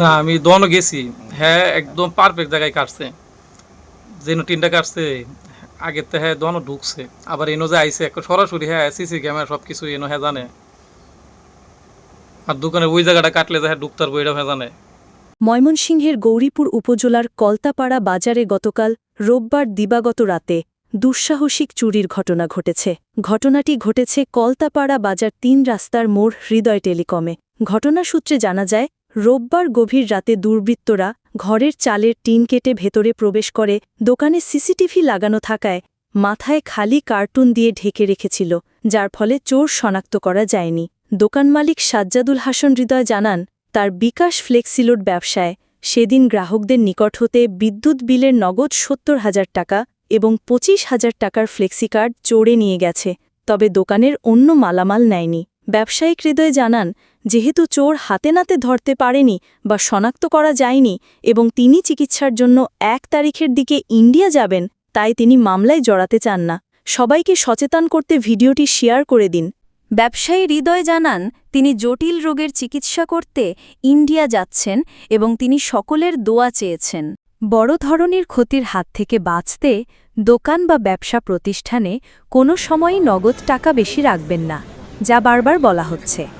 না, আমি দোয়ানো গেছি। হ্যাঁ একদম পারফেক্ট জায়গায় কাটছে। যেন টিনটা কাটছে, আগের তো হ্যাঁ দোয়ানো ঢুকছে। আবার এনো যে আইসে সরাসরি হ্যাঁ সিসি ক্যামেরা সব কিছু এনো হ্যাঁ জানে। আর দোকানে ওই জায়গাটা কাটলে হ্যাঁ ঢুকতার বইটা হ্যাঁ জানে। ময়মনসিংহের গৌরীপুর উপজেলার কলতাপাড়া বাজারে গতকাল রোববার দিবাগত রাতে দুঃসাহসিক চুরির ঘটনা ঘটেছে। ঘটনাটি ঘটেছে কলতাপাড়া বাজার তিন রাস্তার মোড় হৃদয় টেলিকমে। ঘটনা সূত্রে জানা যায় রোববার গভীর রাতে দুর্বৃত্তরা ঘরের চালের টিন কেটে ভেতরে প্রবেশ করে দোকানে সিসিটিভি লাগানো থাকায় মাথায় খালি কার্টুন দিয়ে ঢেকে রেখেছিল, যার ফলে চোর শনাক্ত করা যায়নি। দোকান মালিক সাজ্জাদুল হাসান হৃদয় জানান, তার বিকাশ ফ্লেক্সিলোড ব্যবসায় সেদিন গ্রাহকদের নিকট হতে বিদ্যুৎ বিলের নগদ সত্তর হাজার টাকা এবং পঁচিশ হাজার টাকার ফ্লেক্সিকার্ড চোরে নিয়ে গেছে, তবে দোকানের অন্য মালামাল নেয়নি। ব্যবসায়িক হৃদয় জানান, যেহেতু চোর হাতে নাতে ধরতে পারেনি বা শনাক্ত করা যায়নি এবং তিনি চিকিৎসার জন্য এক তারিখের দিকে ইন্ডিয়া যাবেন, তাই তিনি মামলায় জড়াতে চান না। সবাইকে সচেতন করতে ভিডিওটি শেয়ার করে দিন। ব্যবসায়ী হৃদয় জানান, তিনি জটিল রোগের চিকিৎসা করতে ইন্ডিয়া যাচ্ছেন এবং তিনি সকলের দোয়া চেয়েছেন। বড় ধরনের ক্ষতির হাত থেকে বাঁচতে দোকান বা ব্যবসা প্রতিষ্ঠানে কোনো সময়ই নগদ টাকা বেশি রাখবেন না। যা বারবার বলা হচ্ছে।